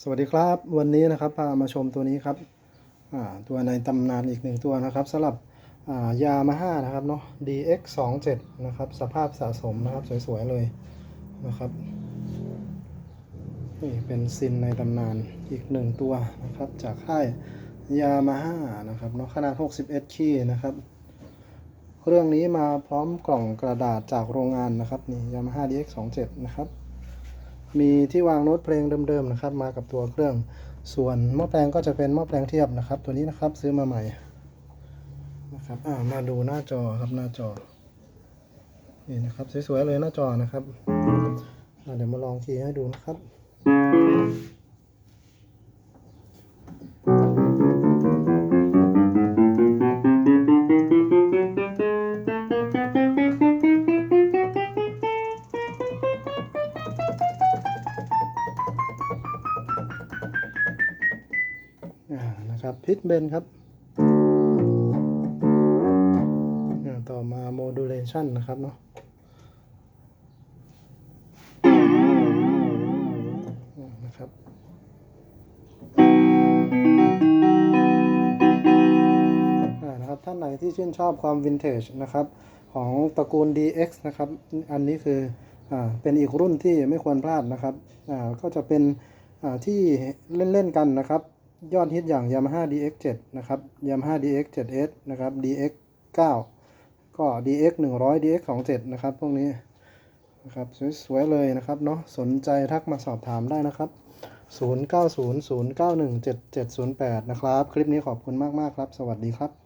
สวัสดีครับวันนี้นะครับพามาชมตัวนี้ครับตัวในตำนานอีกหนึ่งตัวนะครับสำหรับยามาฮ่านะครับเนาะ DX 2 7นะครับสภาพสะสมนะครับสวยๆเลยนะครับนี่เป็นซินในตำนานอีกหนึ่งตัวนะครับจากค่ายยามาฮ่านะครับเนาะขนาด 61คีนะครับเครื่องนี้มาพร้อมกล่องกระดาษจากโรงงานนะครับนี่ยามาฮ่า DX 2 7นะครับ มีที่วางโน้ตเพลงเดิมๆนะครับ มากับตัวเครื่อง ส่วนหม้อแปลงก็จะเป็นหม้อแปลงเทียบนะครับ ตัวนี้นะครับซื้อมาใหม่นะครับอ่ามาดูหน้าจอครับหน้าจอนี่นะครับสวยๆเลยหน้าจอนะครับเดี๋ยวมาลองคีย์ให้ดูนะครับ นะครับพิทเบนครับ ต่อมา modulation นะครับเนาะนะครับนะครับ ท่านไหนที่ชื่นชอบความวินเทจนะครับ ของตระกูล DX นะครับ อันนี้คืออเป็นอีกรุ่นที่ไม่ควรพลาดนะครับก็จะเป็นอ่าที่เล่น ๆ กันนะครับ ยอดฮิตอย่าง Yamaha DX 7 นะครับ Yamaha DX 7S นะครับ DX 9 ก็ DX 100 DX 27 นะครับพวกนี้นะครับสวยๆเลยนะครับเนาะสนใจทักมาสอบถามได้นะครับ 0900917708 นะครับ คลิปนี้ขอบคุณมากๆครับ สวัสดีครับ